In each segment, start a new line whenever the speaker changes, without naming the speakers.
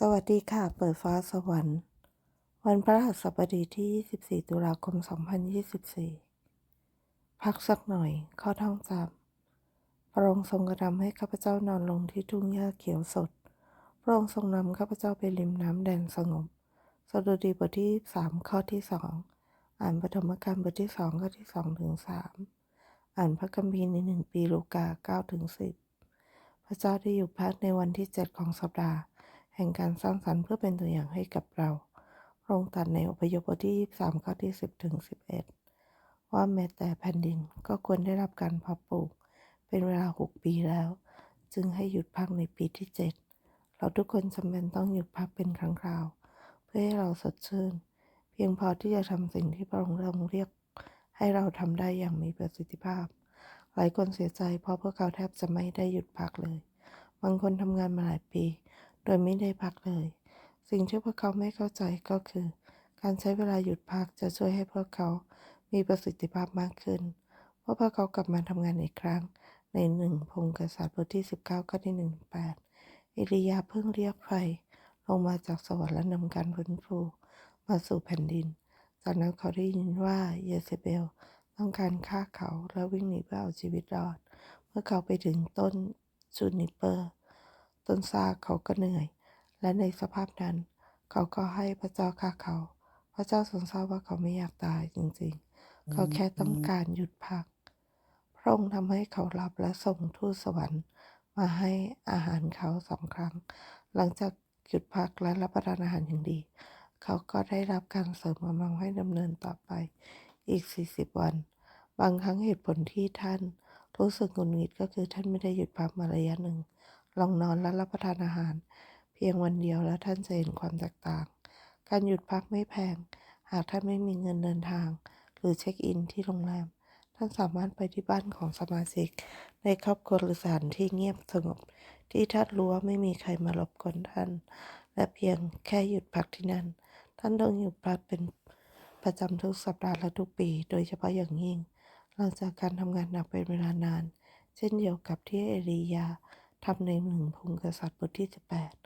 สวัสดีค่ะ เปิดฟ้าสวรรค์ วันพระหัสบดีที่ 24 ตุลาคม 2024 พักสักหน่อย ข้อท่องจำพระองค์ทรงกระทำให้ข้าพเจ้านอนลงที่ทุ่งหญ้าเขียวสด พระองค์ทรงนำข้าพเจ้าไปริมน้ำแดนสงบ สดุดีบทที่ 3 ข้อที่ 2 อ่านปฐมกาลบทที่ 2 ข้อที่ 2 ถึง 3 อ่านพระคัมภีร์ในหนึ่งปีลูกา9ถึง10 พระเจ้าได้อยู่พักในวันที่ 7 ของสัปดาห์ แห่งการสร้างสรรค์เพื่อเป็นตัวอย่างให้กับเราพรงค์ตรัสในอพยพบทที่ 23 ข้อที่ 10 ถึง 11 ว่าแม้แต่แผ่นดินก็ควรได้รับการเพาะปลูก เป็นเวลา 6 ปีแล้ว จึงให้หยุดพักในปีที่ 7 เราทุกคนจำเป็นต้องหยุดพักเป็นครั้งคราว เพื่อให้เราสดชื่น เพียงพอที่จะทำสิ่งที่พระองค์ทรงเรียก ให้เราทำได้อย่างมีประสิทธิภาพ หลายคนเสียใจเพราะพวกเขาแทบจะไม่ได้หยุดพักเลย บางคนทำงานมาหลายปี โดยไม่ได้พักเลย สิ่งที่พวกเขาไม่เข้าใจก็คือ การใช้เวลาหยุดพักจะช่วยให้พวกเขามีประสิทธิภาพมากขึ้นเพราะพวกเขากลับมาทำงานอีกครั้ง ในหนึ่งพงกษัตริย์บทที่ 19 ข้อที่1ถึง8เอลียาเพิ่งเรียกไฟลงมาจากสวรรค์และนำการฟื้นฟูมาสู่แผ่นดิน จากนั้นเขาได้ยินว่าเยเซเบลต้องการฆ่าเขาและวิ่งหนีเพื่อเอาชีวิตรอด เมื่อเขาไปถึงต้นจูนิเปอร์ ตนซากเขาก็เหนื่อย และในสภาพนั้น เขาก็ให้พระเจ้าฆ่าเขา พระเจ้าทรงทราบว่าเขาไม่อยากตายจริงๆ เขาแค่ต้องการหยุดพัก พระองค์ทำให้เขาหลับและส่งทูตสวรรค์ มาให้อาหารเขาสองครั้ง หลังจากหยุดพักและรับประทานอาหารอย่างดี เขาก็ได้รับการเสริมกำลังให้ดำเนินต่อไปอีก 40 วัน บางครั้งเหตุผลที่ท่านรู้สึกหงุดหงิดก็คือท่านไม่ได้หยุดพักมาระยะหนึ่ง ลองนอนและรับประทานอาหาร เพียงวันเดียวแล้วท่านจะเห็นความแตกต่าง การหยุดพักไม่แพง หากท่านไม่มีเงินเดินทาง หรือเช็คอินที่โรงแรม ท่านสามารถไปที่บ้านของสมาชิก ในครอบครัวหรือสถานที่เงียบสงบ ที่ท่านรู้ว่าไม่มีใครมารบกวนท่าน และเพียงแค่หยุดพักที่นั่น ท่านต้องหยุดพักเป็นประจำทุกสัปดาห์และทุกปี โดยเฉพาะอย่างยิ่งหลังจากการทำงานหนักเป็นเวลานาน เช่นเดียวกับที่เอลียา ทำในหนึ่งพงกษัตริย์บทที่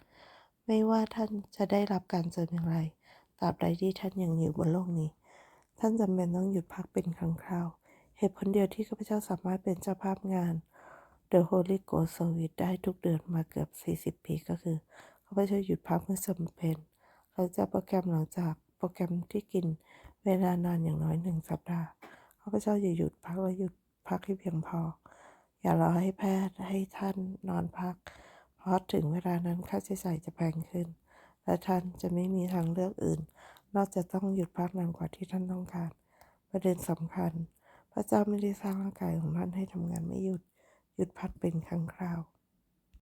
18 ไม่ว่าท่านจะได้รับการเสริมอย่างไร ตราบใดที่ท่านยังอยู่บนโลกนี้ ท่านจำเป็นต้องหยุดพักเป็นครั้งคราว เหตุผลเดียวที่ข้าพเจ้าสามารถเป็นเจ้าภาพงาน The Holy Ghost Service ได้ทุกเดือนมาเกือบ 40 ปีก็คือข้าพเจ้าหยุดพักเมื่อจำเป็นหลังจากโปรแกรมหลังจากโปรแกรมที่กินเวลานานอย่างน้อยหนึ่งสัปดาห์ข้าพเจ้าจะหยุดพักและหยุดพักให้เพียงพอ อย่ารอให้แพทย์ให้ท่านนอนพัก เพราะถึงเวลานั้นค่าใช้จ่ายจะแพงขึ้น และท่านจะไม่มีทางเลือกอื่น นอกจากต้องหยุดพักนานกว่าที่ท่านต้องการ ประเด็นสำคัญ พระเจ้าไม่ได้สร้างร่างกายของท่านให้ทำงานไม่หยุด หยุดพักเป็นครั้งคราว